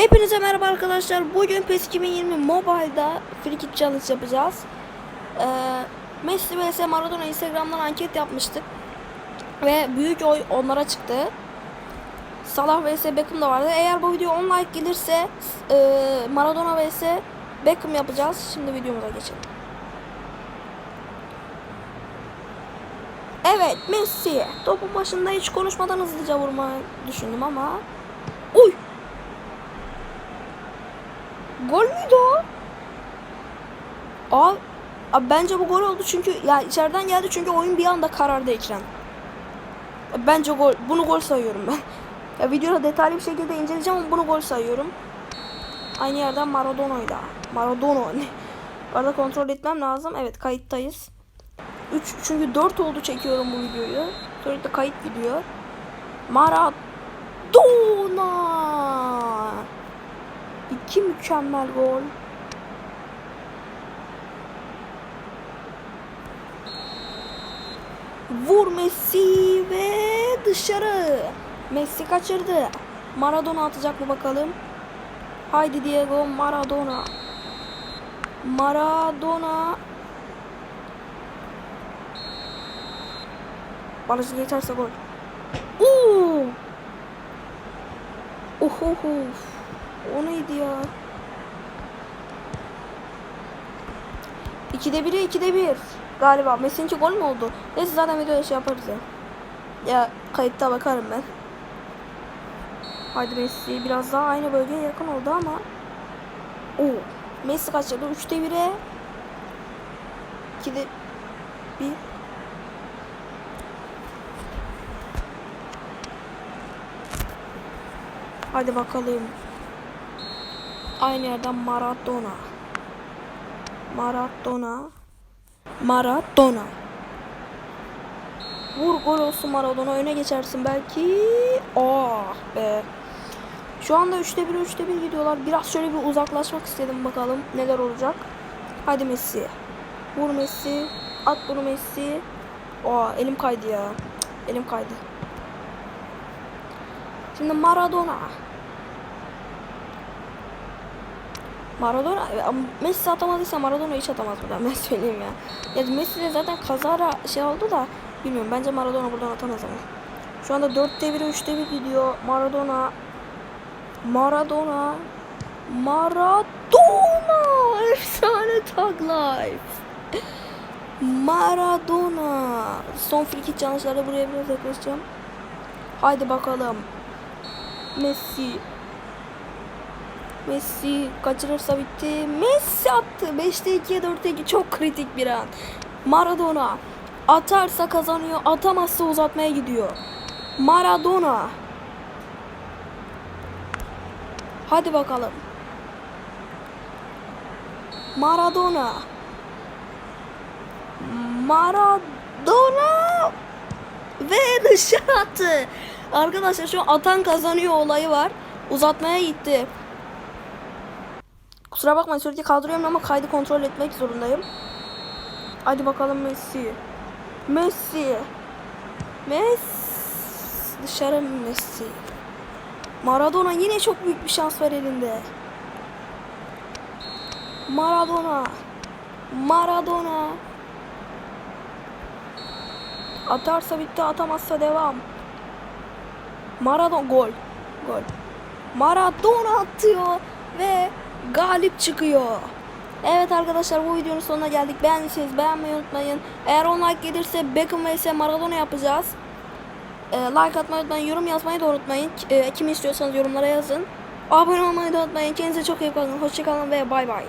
Hepinize merhaba arkadaşlar. Bugün PES 2020 Mobile'da Free Kick Challenge yapacağız. Ee, Messi vs Maradona Instagram'dan anket yapmıştık. Ve büyük oy onlara çıktı. Salah vs Beckham da vardı. Eğer bu video 10 like gelirse e, Maradona vs Beckham yapacağız. Şimdi videomuza geçelim. Evet Messi. Topun başında hiç konuşmadan hızlıca vurmayı düşündüm ama. Uy! Gol müydü o? Abi, abi bence bu gol oldu çünkü ya içeriden geldi çünkü oyun bir anda karardı ekran. Bence gol. Bunu gol sayıyorum ben. Ya videoda detaylı bir şekilde inceleyeceğim ama bunu gol sayıyorum. Aynı yerden Maradona'yla. Maradona. Bu arada kontrol etmem lazım. Evet kayıttayız. 3 çünkü 4 oldu çekiyorum bu videoyu. Sürekli kayıt gidiyor. Maradona. İki mükemmel gol. Vur Messi ve dışarı. Messi kaçırdı. Maradona atacak mı bakalım. Haydi Diego Maradona. Maradona. Barış geçerse gol. Oo! Oh, oh. O neydi ya? 2'de 1'e 2'de 1. Galiba. Messi'ninki gol mü oldu? Neyse zaten videoda şey yaparız ya. Ya kayıtta bakarım ben. Haydi Messi biraz daha aynı bölgeye yakın oldu ama. Oo. Messi kaçırdı? 3'te 1'e 2'de 1. Hadi bakalım. Aynı yerden Maradona. Maradona. Maradona. Vur gol olsun Maradona öne geçersin belki. Ah be. Şu anda 3'te 1 3'te 1 gidiyorlar. Biraz şöyle bir uzaklaşmak istedim bakalım neler olacak. Hadi Messi. Vur Messi. At bunu Messi. Aa elim kaydı ya. Elim kaydı. Şimdi Maradona. Maradona Messi atamadıysa Maradona hiç atamaz buradan ben söyleyeyim ya. Ya Messi de zaten kazara şey oldu da bilmiyorum bence Maradona buradan atamaz ama. Şu anda 4'te 1'e 3'te 1 gidiyor. Maradona Maradona Maradona efsane tag life. Maradona son free kick challenge'larda buraya biraz yaklaşacağım. Haydi bakalım. Messi. Messi kaçırırsa bitti. Messi attı. 5'te 2'ye 4'te 2 çok kritik bir an. Maradona atarsa kazanıyor. Atamazsa uzatmaya gidiyor. Maradona. Hadi bakalım. Maradona. Maradona ve dışarı attı. Arkadaşlar şu an atan kazanıyor olayı var. Uzatmaya gitti. Kusura bakmayın sürekli kaldırıyorum ama kaydı kontrol etmek zorundayım. Hadi bakalım Messi. Messi. Messi. Dışarı Messi. Maradona yine çok büyük bir şans var elinde. Maradona. Maradona. Atarsa bitti, atamazsa devam. Maradona gol. Gol. Maradona atıyor ve galip çıkıyor. Evet arkadaşlar bu videonun sonuna geldik. Beğendiyseniz beğenmeyi unutmayın. Eğer 10 like gelirse Beckham vs Maradona yapacağız. Ee, like atmayı unutmayın. Yorum yazmayı da unutmayın. Ee, kimi istiyorsanız yorumlara yazın. Abone olmayı da unutmayın. Kendinize çok iyi bakın. Hoşçakalın ve bay bay.